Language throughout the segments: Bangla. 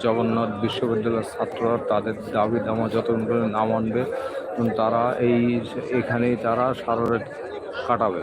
জগন্নাথ বিশ্ববিদ্যালয়ের ছাত্ররা তাদের দাবি দামা যতক্ষণ পর্যন্ত না মানবে উম, তারা এই এখানেই তারা সারারাত কাটাবে।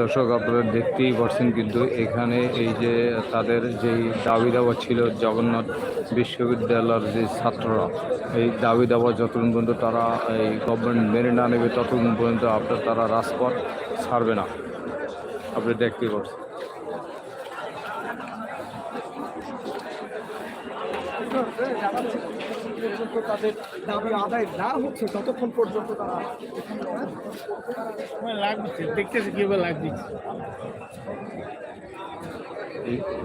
দর্শক, আপনারা দেখতেই পারছেন কিন্তু এখানে এই যে তাদের যেই দাবি দাবা ছিল জগন্নাথ বিশ্ববিদ্যালয়ের যে ছাত্ররা, এই দাবি দাবা যতক্ষণ পর্যন্ত তারা এই গভর্নমেন্ট মেনে না নেবে, ততক্ষণ পর্যন্ত আপনার তারা রাজপথ ছাড়বে না। আপনি দেখতেই দাবি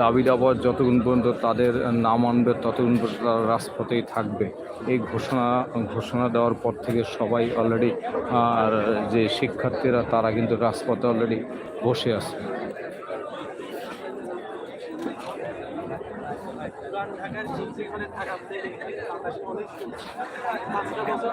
দাবি দাবা যতক্ষণ পর্যন্ত তাদের না মানবে ততক্ষণ পর্যন্ত তারা রাজপথেই থাকবে। এই ঘোষণা ঘোষণা দেওয়ার পর থেকে সবাই অলরেডি আর যে শিক্ষার্থীরা, তারা কিন্তু রাজপথে অলরেডি বসে আছে। ঢাকার যেখানে থাকা অনেক পাঁচটা বছর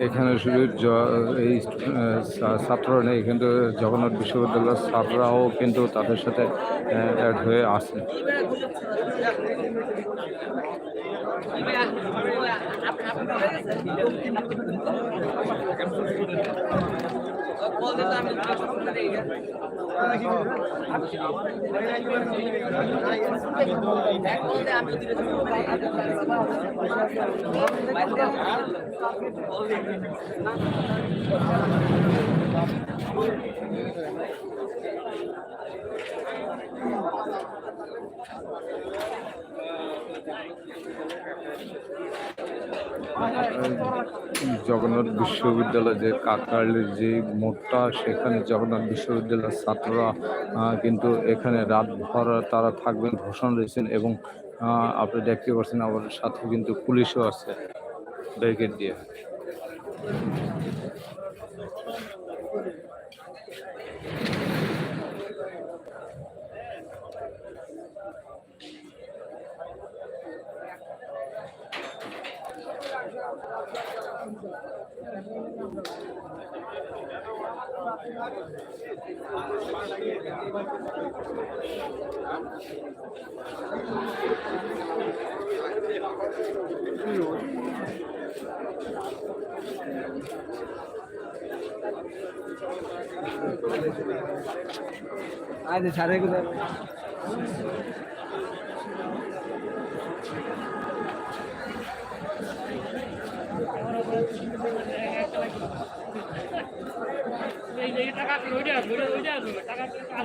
এখানে শুধু এই আহ, ছা- ছাত্ররা নেই কিন্তু জগন্নাথ বিশ্ববিদ্যালয়ের ছাত্ররাও কিন্তু তাদের সাথে অ্যাড হয়ে আছে জগন্নাথ বিশ্ববিদ্যালয় যে কাকরাইলের যে মোড়টা সেখানে জগন্নাথ বিশ্ববিদ্যালয়ের ছাত্ররা কিন্তু এখানে রাতভর তারা থাকবেন, ঘোষণা দিয়েছেন এবং আপনি দেখতে পাচ্ছেন আমাদের সাথে কিন্তু পুলিশও আছে ব্যারিকেড দিয়ে। আজ ছাড়ে কোথায়? টাকা